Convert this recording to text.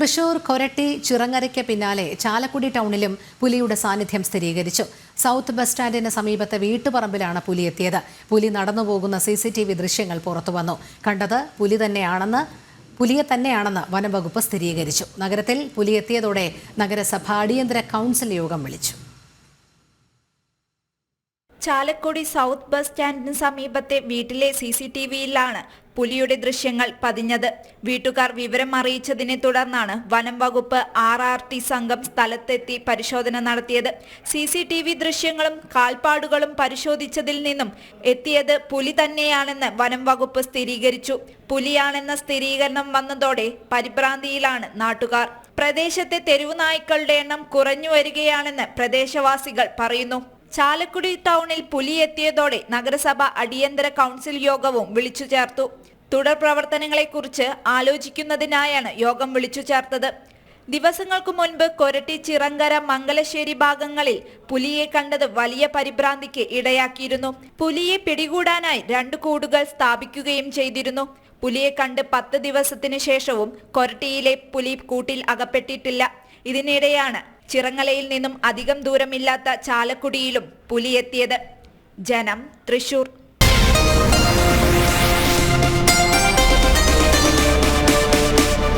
തൃശൂർ കൊരട്ടി ചിറങ്ങരയ്ക്ക് പിന്നാലെ ചാലക്കുടി ടൗണിലും പുലിയുടെ സാന്നിധ്യം സ്ഥിരീകരിച്ചു. സൗത്ത് ബസ് സ്റ്റാൻഡിന് സമീപത്തെ വീട്ടുപറമ്പിലാണ് പുലി എത്തിയത്. പുലി നടന്നുപോകുന്ന സി സി ടി വി ദൃശ്യങ്ങൾ പുറത്തുവന്നു കണ്ടത് പുലി തന്നെയാണെന്ന് പുലിയെ തന്നെയാണെന്ന് വനംവകുപ്പ് സ്ഥിരീകരിച്ചു. നഗരത്തിൽ പുലി എത്തിയതോടെ നഗരസഭ അടിയന്തര കൗൺസിൽ യോഗം വിളിച്ചു. ചാലക്കുടി സൗത്ത് ബസ് സ്റ്റാൻഡിന് സമീപത്തെ വീട്ടിലെ സി സി ടി വിയിലാണ് പുലിയുടെ ദൃശ്യങ്ങൾ പതിഞ്ഞത്. വീട്ടുകാർ വിവരം അറിയിച്ചതിനെ തുടർന്നാണ് വനം വകുപ്പ് ആർ ആർ ടി സംഘം സ്ഥലത്തെത്തി പരിശോധന നടത്തിയത്. സി സി ടി വി ദൃശ്യങ്ങളും കാൽപ്പാടുകളും പരിശോധിച്ചതിൽ നിന്നും എത്തിയത് പുലി തന്നെയാണെന്ന് വനം വകുപ്പ് സ്ഥിരീകരിച്ചു. പുലിയാണെന്ന സ്ഥിരീകരണം വന്നതോടെ പരിഭ്രാന്തിയിലാണ് നാട്ടുകാർ. പ്രദേശത്തെ തെരുവുനായ്ക്കളുടെ എണ്ണം കുറഞ്ഞു വരികയാണെന്ന് പ്രദേശവാസികൾ പറയുന്നു. ചാലക്കുടി ടൗണിൽ പുലിയെത്തിയതോടെ നഗരസഭ അടിയന്തര കൗൺസിൽ യോഗവും വിളിച്ചു ചേർത്തു. തുടർ പ്രവർത്തനങ്ങളെക്കുറിച്ച് ആലോചിക്കുന്നതിനായാണ് യോഗം വിളിച്ചു ചേർത്തത്. ദിവസങ്ങൾക്കു മുൻപ് കൊരട്ടി ചിറങ്കര മംഗലശ്ശേരി ഭാഗങ്ങളിൽ പുലിയെ കണ്ടത് വലിയ പരിഭ്രാന്തിക്ക് ഇടയാക്കിയിരുന്നു. പുലിയെ പിടികൂടാനായി രണ്ട് കൂടുകൾ സ്ഥാപിക്കുകയും ചെയ്തിരുന്നു. പുലിയെ കണ്ട് പത്ത് ദിവസത്തിനു ശേഷവും കൊരട്ടിയിലെ പുലി കൂട്ടിൽ അകപ്പെട്ടിട്ടില്ല. ഇതിനിടെയാണ് ചിറങ്ങലയിൽ നിന്നും അധികം ദൂരമില്ലാത്ത ചാലക്കുടിയിലും പുലിയെത്തിയത് ജനം തൃശൂർ.